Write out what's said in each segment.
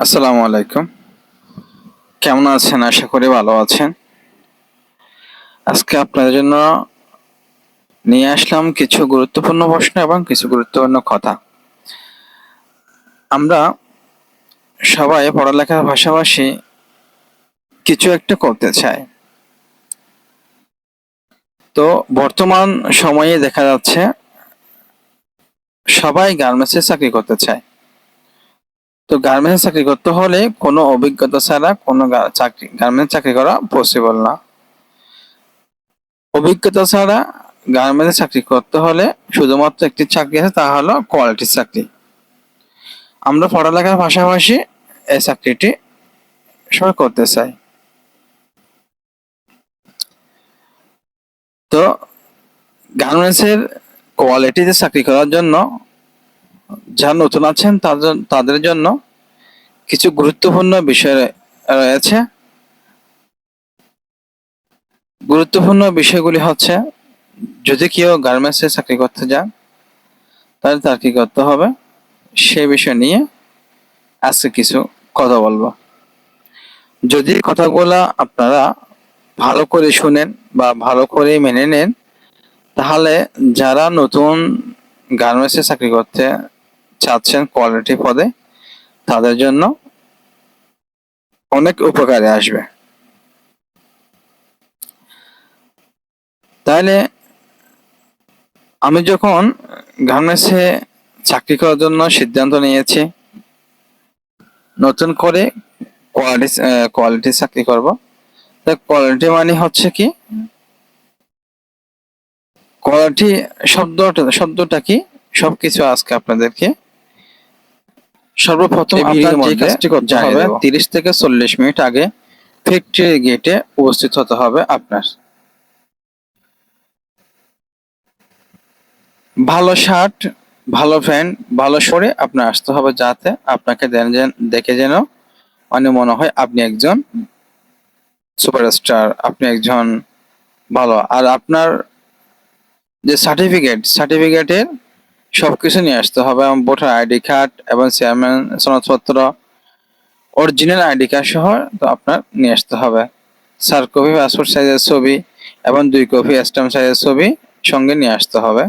আসসালামু আলাইকুম। কেমন আছেন? আশা করি ভালো আছেন। আজকে আপনাদের জন্য নিয়ে আসলাম কিছু গুরুত্বপূর্ণ প্রশ্ন এবং কিছু গুরুত্বপূর্ণ কথা। আমরা সবাই পড়ালেখার পাশাপাশি কিছু একটা করতে চাই। তো বর্তমান সময়ে দেখা যাচ্ছে সবাই গার্মেন্টসে চাকরি করতে চায়। তো গার্মেন্টস চাকরি করতে হলে কোনো অভিজ্ঞতা ছাড়া কোনো চাকরি গার্মেন্টস চাকরি করা পসিবল না। অভিজ্ঞতা ছাড়া গার্মেন্টস চাকরি করতে হলে শুধুমাত্র একটি চাকরি আছে, তা হলো কোয়ালিটির চাকরি। আমরা পড়ালেখার পাশাপাশি এই চাকরিটি সবাই করতে চাই। তো গার্মেন্টসের কোয়ালিটিতে চাকরি করার জন্য যারা নতুন আছেন, তাদের তাদের জন্য কিছু গুরুত্বপূর্ণ বিষয় রয়ে- রয়েছে। গুরুত্বপূর্ণ বিষয়গুলি হচ্ছে, যদি কেউ গার্মেন্টসে চাকরি করতে যান, তাহলে তার কি করতে হবে? সে বিষয় নিয়ে আজকে কিছু কথা বলব। যদি কথাগুলো আপনারা ভালো করে শুনেন বা ভালো করে মেনে নেন, তাহলে যারা নতুন গার্মেন্টসে চাকরি করতে চাচ্ছেন কোয়ালিটি পদে, তাদের জন্য অনেক উপকারে আসবে। তাহলে আমি যখন গার্মেন্টসে চাকরি করার জন্য সিদ্ধান্ত নিয়েছি, নতুন করে কোয়ালিটি কোয়ালিটি চাকরি করব কোয়ালিটি মানে হচ্ছে কি কোয়ালিটি শব্দটা শব্দটা কি? সবকিছু আজকে আপনাদেরকে সর্বপ্রথম আপনার যে কাজটি করতে হবে। তিরিশ থেকে চল্লিশ মিনিট আগে ফ্যাক্টরি গেটে উপস্থিত হতে হবে আপনার ভালো শার্ট ভালো প্যান্ট ভালো সরে আপনার আসতে হবে যাতে আপনাকে দেখে যেন মানে মনে হয় আপনি একজন সুপারস্টার আপনি একজন ভালো আর আপনার যে সার্টিফিকেট সার্টিফিকেটের সবকিছু নিয়ে আসতে হবে। এবং ভোটার আইডি কার্ড এবং চেয়ারম্যান সনদপত্র, অরিজিনাল আইডি কার্ড সহ তো আপনার নিয়ে আসতে হবে। চার কপি, পাসপোর্ট সাইজের ছবি এবং দুই কপি স্ট্যাম্প সাইজের ছবি সঙ্গে নিয়ে আসতে হবে।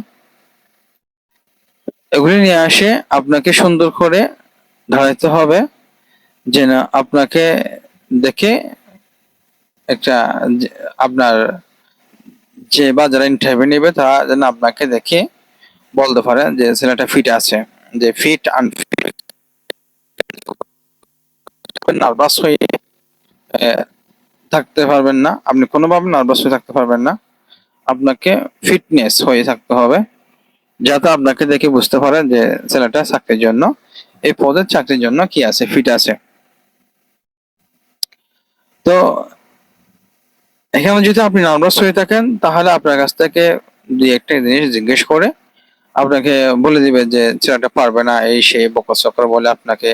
এগুলি নিয়ে আসে আপনাকে সুন্দর করে দাঁড়াইতে হবে, যেন আপনাকে দেখে একটা আপনার যে বা যারা ইন্টারভিউ নেবে, তারা যেন আপনাকে দেখে বলতে পারে যে ছেলেটা ফিট আছে, যে ফিট আনফিট নার্ভাস হয়ে থাকতে পারবেন না। আপনি কোনোভাবে নার্ভাস হয়ে থাকতে পারবেন না। আপনাকে ফিটনেস হয়ে থাকতে হবে, যাতে আপনাকে দেখে বুঝতে পারে যে ছেলেটা চাকরির জন্য, এই পদের চাকরির জন্য কি আছে ফিট আছে। তো এখানে যদি আপনি নার্ভাস হয়ে থাকেন, তাহলে আপনার কাছ থেকে দুই একটা জিনিস জিজ্ঞেস করে আপনাকে বলে দিবে যে ছেলেটা পারবে না, এই সেই বকর চক্র বলে আপনাকে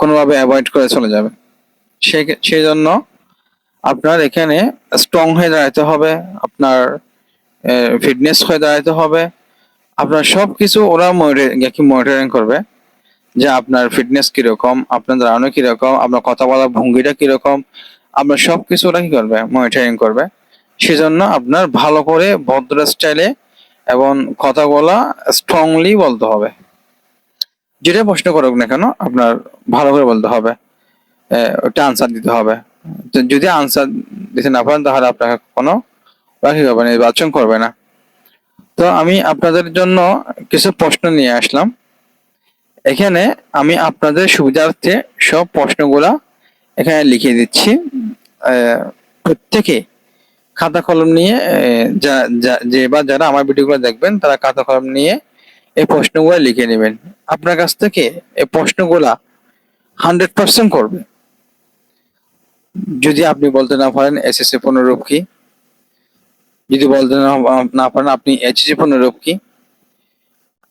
কোনোভাবে অ্যাভয়েড করে চলে যাবে। সেই জন্য আপনার এখানে স্ট্রং হয়ে দাঁড়াতে হবে, আপনার ফিটনেস হয়ে দাঁড়াতে হবে। আপনার সব কিছু ওরা কি মনিটরিং করবে? যে আপনার ফিটনেস কীরকম, আপনার দাঁড়ানো কীরকম, আপনার কথা বলার ভঙ্গিটা কীরকম, আপনার সব কিছু ওরা কি করবে? মনিটরিং করবে। সেজন্য আপনার ভালো করে ভদ্র স্টাইলে এবং কথা বলা স্ট্রংলি বলতে হবে। যেটা প্রশ্ন করুক না কেন, আপনার ভালো করে বলতে হবে। ওটা আনসার দিতে হবে। যদি আনসার দিতে না পারেন, তাহলে আপনাকে কোনো ওরা কি করবে নির্বাচন করবে না। তো আমি আপনাদের জন্য কিছু প্রশ্ন নিয়ে আসলাম। এখানে আমি আপনাদের সুবিধার্থে সব প্রশ্নগুলা এখানে লিখে দিচ্ছি। প্রত্যেকে খাতা কলম নিয়ে যা- বা যারা আমার ভিডিওগুলো দেখবেন, তারা খাতা কলম নিয়ে এই প্রশ্নগুলো লিখে নেবেন। আপনার কাছ থেকে এই প্রশ্নগুলা হান্ড্রেড পার্সেন্ট করবে। যদি আপনি বলতে না পারেন এসএসসি পুনরূপ কি? যদি বলতে না পারেন আপনি এইচএসসি পুনরূপ কি?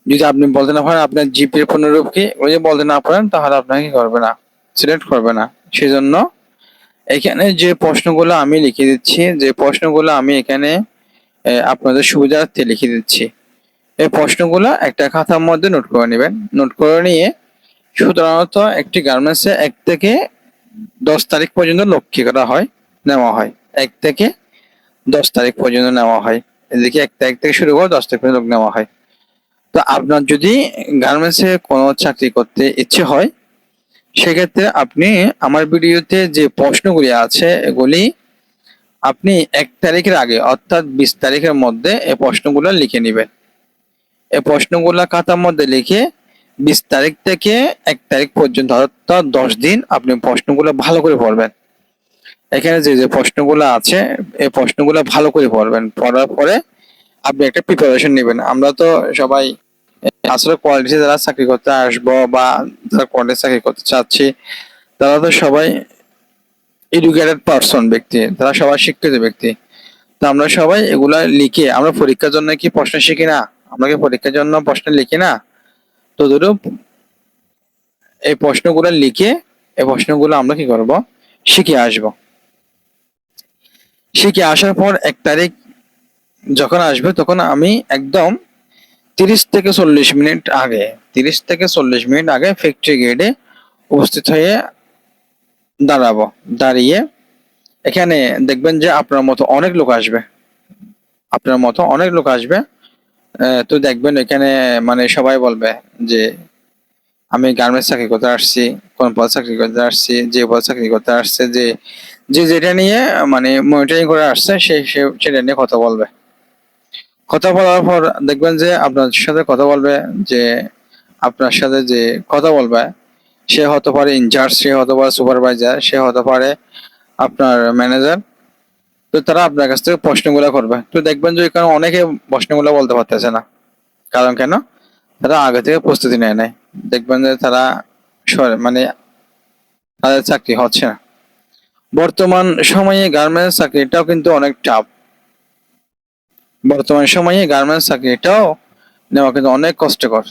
যদি আপনি বলতে না পারেন আপনার জিপি পুনরূপ কি? ওই যে বলতে না পারেন, তাহলে আপনাকে করবে না, সিলেক্ট করবে না। সেজন্য এখানে যে প্রশ্নগুলো আমি লিখে দিচ্ছি, যে প্রশ্নগুলো আমি এখানে আপনাদের সুবিধার্থে লিখে দিচ্ছি। এই প্রশ্নগুলো একটা খাতার মধ্যে নোট করে নেবেন। নোট করে নিয়ে সাধারণত একটি গার্মেন্টসে এক থেকে দশ তারিখ পর্যন্ত লক্ষ্য করা হয়, নেওয়া হয়। এক থেকে দশ তারিখ পর্যন্ত নেওয়া হয়। এদিকে এক তারিখ থেকে শুরু করে দশ তারিখ পর্যন্ত নেওয়া হয়। তো আপনার যদি গার্মেন্টসে কোনো চাকরি করতে ইচ্ছে হয় সেক্ষেত্রে আপনি আমার ভিডিওতে যে প্রশ্নগুলি আছে, এগুলি আপনি এক তারিখের আগে অর্থাৎ বিশ তারিখের মধ্যে এই প্রশ্নগুলো লিখে নেবেন। এই প্রশ্নগুলো খাতার মধ্যে লিখে বিশ তারিখ থেকে এক তারিখ পর্যন্ত অর্থাৎ দশ দিন আপনি প্রশ্নগুলো ভালো করে পড়বেন। এখানে যে যে প্রশ্নগুলো আছে, এই প্রশ্নগুলো ভালো করে পড়বেন। পড়ার পরে আপনি একটা প্রিপারেশন নেবেন। আমরা তো সবাই আসলে কোয়ালিটি যারা চাকরি করতে আসব বা যারা কোয়ালিটি চাকরি করতে চাচ্ছি, তারা তো সবাই এডুকেটেড পারসন ব্যক্তি, তারা সবাই শিক্ষিত ব্যক্তি। তো আমরা সবাই এগুলা লিখে, আমরা পরীক্ষার জন্য কি প্রশ্ন শিখি না? আমরা কি পরীক্ষার জন্য প্রশ্ন লিখি না? তো ধরো এই প্রশ্নগুলো লিখে, এই প্রশ্নগুলো আমরা কি করব? শিখে আসব। শিখে আসার পর এক তারিখ যখন আসবে, তখন আমি একদম তিরিশ থেকে চল্লিশ মিনিট আগে, তিরিশ থেকে চল্লিশ মিনিট আগে ফ্যাক্টরি গেটে উপস্থিত হয়ে দাঁড়াবো। দাঁড়িয়ে এখানে দেখবেন যে আপনার মতো অনেক লোক আসবে। আপনার মতো অনেক লোক আসবে। তো দেখবেন এখানে মানে সবাই বলবে যে, আমি গার্মেন্টস চাকরি করতে আসছি, কোন পদ চাকরি করতে আসছি, যে পদ চাকরি করতে আসছে, যে যে যেটা নিয়ে মানে মনিটরিং করে আসছে সে- সেটা নিয়ে কথা বলবে। কথা বলার পর দেখবেন যে আপনার সাথে কথা বলবে যে, আপনার সাথে যে কথা বলবে, সে হতে পারে ইনচার্জ সে হতে পারে সুপারভাইজার সে হতে পারে আপনার ম্যানেজার তো তারা আপনার কাছ থেকে প্রশ্নগুলো করবে। তো দেখবেন যে এখানে অনেকে প্রশ্নগুলো বলতে পারতেছে না। কারণ কেন? তারা আগে থেকে প্রস্তুতি নেয় নাই। দেখবেন যে তারা মানে তাদের চাকরি হচ্ছে না। বর্তমান সময়ে গার্মেন্টস চাকরিটাও কিন্তু অনেক টাফ বর্তমান সময়ে গার্মেন্টস চাকরিটাও নেওয়া কিন্তু অনেক কষ্টকর।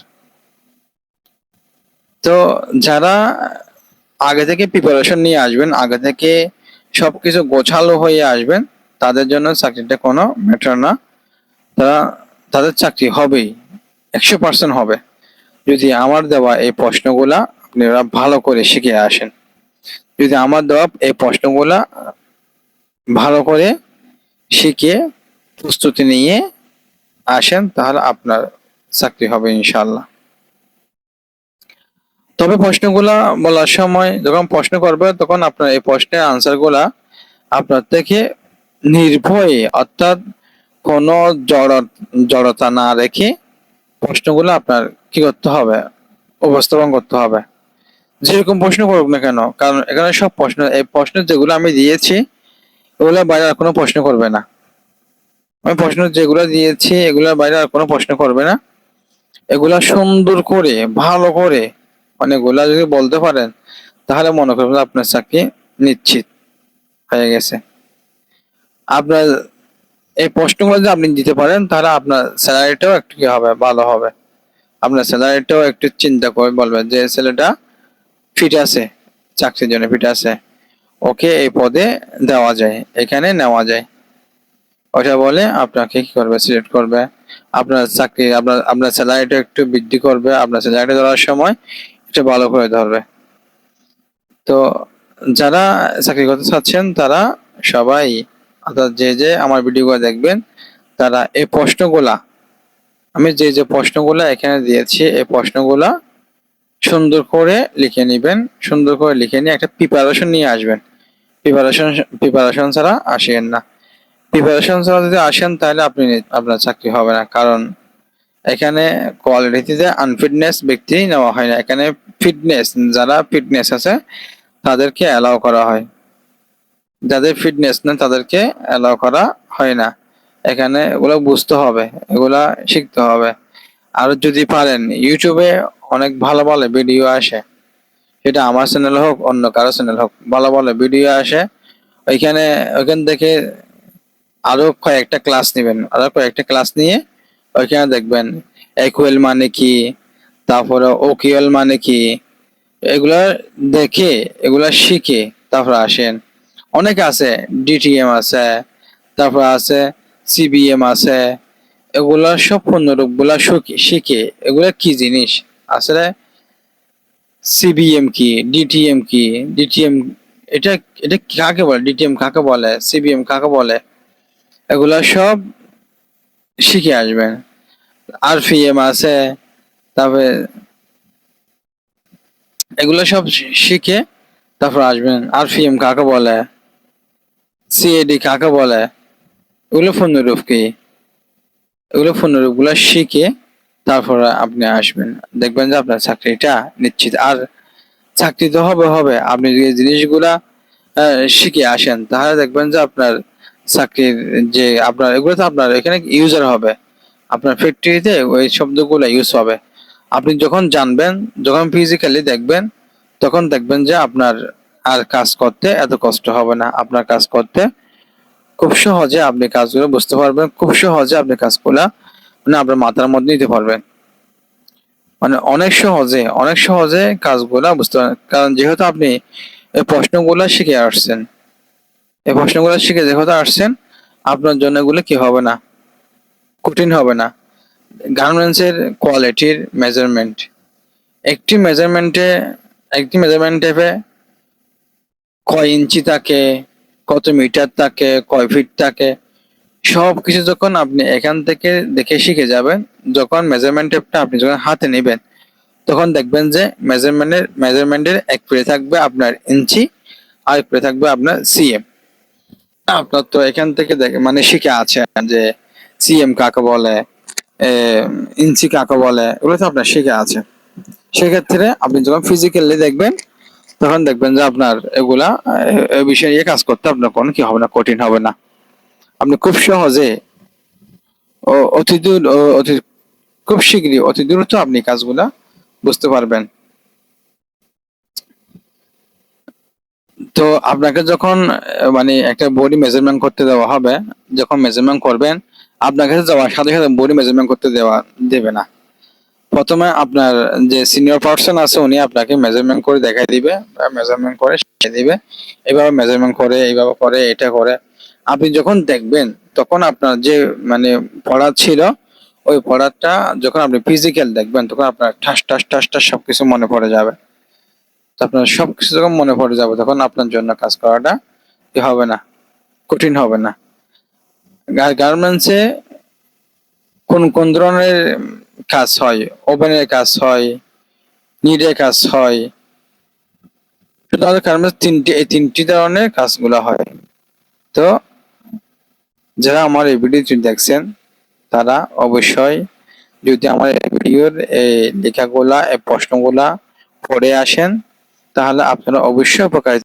তো যারা আগে থেকে প্রিপারেশন নিয়ে আসবেন, আগে থেকে সবকিছু গোছালো হয়ে আসবেন, তাদের জন্য চাকরিটা কোনো ম্যাটার না। তারা, তাদের চাকরি হবেই, একশো পার্সেন্ট হবে। যদি আমার দেওয়া এই প্রশ্নগুলা আপনারা ভালো করে শিখে আসেন। যদি আমার দেওয়া এই প্রশ্নগুলা ভালো করে শিখে প্রস্তুতি নিয়ে আসেন, তাহলে আপনার চাকরি হবে ইনশাল্লাহ তবে প্রশ্নগুলা বলার সময় যখন প্রশ্ন করবে, তখন আপনার এই প্রশ্নের আনসারগুলা আপনার থেকে নির্ভয়ে, অর্থাৎ কোনো জড়, জড়তা না রেখে প্রশ্নগুলো আপনার কি করতে হবে? উপস্থাপন করতে হবে। যেরকম প্রশ্ন করুক না কেন, কারণ এখানে সব প্রশ্ন, এই প্রশ্ন যেগুলো আমি দিয়েছি, ওগুলো বাইরে কোনো প্রশ্ন করবে না। আমি প্রশ্ন যেগুলো দিয়েছি, এগুলোর বাইরে আর কোনো প্রশ্ন করবে না। এগুলা সুন্দর করে, ভালো করে মানে এগুলা যদি বলতে পারেন, তাহলে মনে করবেন আপনার চাকরি নিশ্চিত হয়ে গেছে। আপনার এই প্রশ্নগুলো যদি আপনি দিতে পারেন, তাহলে আপনার স্যালারিটাও একটু কি হবে, ভালো হবে। আপনার স্যালারিটাও একটু চিন্তা করে বলবেন যে, ছেলেটা ফিট আছে, চাকরির জন্য ফিট আছে। ওকে এই পদে দেওয়া যায়, এখানে নেওয়া যায়। ওটা বলে আপনাকে কি করবে? সিলেক্ট করবে। আপনার চাকরি, আপনার আপনার স্যালারিটা একটু বৃদ্ধি করবে। আপনার স্যালারিটা ধরার সময় একটু ভালো করে ধরবে। তো যারা চাকরি করতে চাচ্ছেন, তারা সবাই অর্থাৎ যে যে আমার ভিডিওগুলো দেখবেন, তারা এই প্রশ্নগুলা, আমি যে যে প্রশ্নগুলা এখানে দিয়েছি, এই প্রশ্নগুলা সুন্দর করে লিখে নেবেন। সুন্দর করে লিখে নিয়ে একটা প্রিপারেশন নিয়ে আসবেন। প্রিপারেশন প্রিপারেশন ছাড়া আসেন না। প্রিপারেশন ছাড়া যদি আসেন, তাহলে আপনি আপনার চাকরি হবে না। কারণ এখানে কোয়ালিটিতে আনফিটনেস ব্যক্তি নেওয়া হয় না। এখানে ফিটনেস যারা ফিটনেস আছে, তাদেরকে অ্যালাউ করা হয়। যাদের ফিটনেস না তাদেরকে অ্যালাউ করা হয় না। এখানে এগুলো বুঝতে হবে, এগুলা শিখতে হবে। আর যদি পারেন ইউটিউবে অনেক ভালো ভালো ভিডিও আসে। সেটা আমার চ্যানেল হোক, অন্য কারও চ্যানেল হোক, ভালো ভালো ভিডিও আসে। ওইখানে, ওইখান থেকে আরও কয়েকটা ক্লাস নেবেন। আরও কয়েকটা ক্লাস নিয়ে ওইখানে দেখবেন একুয়েল মানে কি, তারপরে ওকিউএল মানে কি, এগুলা দেখে, এগুলা শিখে তারপরে আসেন। অনেক আছে ডিটিএম আছে, তারপর আছে সিবিএম আছে, এগুলা সব পণ্যরূপগুলা শিখে, এগুলা কি জিনিস? আসলে সিবিএম কি ডিটিএম কি ডিটিএম এটা এটা কাকে বলে? ডিটিএম কাকে বলে? সিবিএম কাকে বলে? এগুলা সব শিখে আসবেন। আরপিএম আছে, তারপরে এগুলো সব শিখে তারপর আসবেন। আরপিএম কাকে বলে, সিএডি কাকে বলে, এগুলো ফোনরূপ কি? এগুলো ফোনরূপগুলো শিখে তারপরে আপনি আসবেন। দেখবেন যে আপনার চাকরিটা নিশ্চিত। আর চাকরি তো হবে হবে। আপনি যদি জিনিসগুলা শিখে আসেন, তাহলে দেখবেন যে আপনার চাকরির যে আপনার, এগুলো তো আপনার, এখানে ইউজার হবে। আপনার ফ্যাক্টরিতে ওই শব্দগুলো ইউজ হবে। আপনি যখন জানবেন, যখন ফিজিক্যালি দেখবেন, তখন দেখবেন যে আপনার আর কাজ করতে এত কষ্ট হবে না। আপনার কাজ করতে খুব সহজে আপনি কাজগুলো বুঝতে পারবেন, খুব সহজে আপনি কাজগুলা মানে আপনার মাথার মধ্যে নিতে পারবেন। মানে অনেক সহজে অনেক সহজে কাজগুলা বুঝতে পারবেন। কারণ যেহেতু আপনি এই প্রশ্নগুলা শিখে আসছেন এই প্রশ্নগুলো শিখে যেহেতু আসছেন, আপনার জন্য এগুলো কি হবে না? কঠিন হবে না। গার্মেন্টসের কোয়ালিটির মেজারমেন্ট একটি মেজারমেন্টে একটি মেজারমেন্ট টেপে কয় ইঞ্চি থাকে, কত মিটার থাকে, কয় ফিট থাকে সব কিছু যখন আপনি এখান থেকে দেখে শিখে যাবেন, যখন মেজারমেন্ট টেপটা আপনি যখন হাতে নেবেন, তখন দেখবেন যে মেজারমেন্টের মেজারমেন্টের এক পেরে থাকবে আপনার ইঞ্চি, আর এক পেরে থাকবে আপনার সিএম আপনার তো এখান থেকে দেখে মানে শিখে আছেন যে সিএম কাকে বলে ইঞ্চি কাকে বলে, এগুলো তো আপনার শিখে আছে সেক্ষেত্রে আপনি যখন ফিজিক্যালি দেখবেন, তখন দেখবেন যে আপনার এগুলা, এ- বিষয় নিয়ে কাজ করতে আপনার কোনো কি হবে না, কঠিন হবে না। আপনি খুব সহজে অতি দূর অতি, খুব শীঘ্রই অতি দ্রুত আপনি কাজগুলা বুঝতে পারবেন। তো আপনাকে যখন মানে একটা বডি মেজারমেন্ট করতে দেওয়া হবে, যখন মেজারমেন্ট করবেন, আপনার কাছে যাওয়ার সাথে সাথে বডি মেজারমেন্ট করতে দেওয়া, দেবে না। প্রথমে আপনার যে সিনিয়র পার্সন আছে, উনি আপনাকে মেজারমেন্ট করে দেখাই দিবে মেজারমেন্ট করে শিখিয়ে দিবে, এইভাবে মেজারমেন্ট করে, এইভাবে করে, এটা করে। আপনি যখন দেখবেন, তখন আপনার যে মানে পড়া ছিল, ওই পড়াটা যখন আপনি ফিজিক্যাল দেখবেন, তখন আপনার ঠাস ঠাস ঠাস ঠাস সবকিছু মনে পড়ে যাবে। তো আপনার সবকিছু যখন মনে পড়ে যাবে, তখন আপনার জন্য কাজ করাটা হবে না, কঠিন হবে না। গার্মেন্টসে কোন কোন ধরনের কাজ হয়? ওভেনের কাজ হয় নিডের কাজ হয় তাহলে গার্মেন্টস তিনটি, এই তিনটি ধরনের কাজগুলো হয়। তো যারা আমার এই ভিডিওটি দেখছেন, তারা অবশ্যই যদি আমার ভিডিওর এই লেখাগুলা, এই প্রশ্নগুলা পড়ে আসেন তাহলে আপনারা অবশ্যই উপকারিত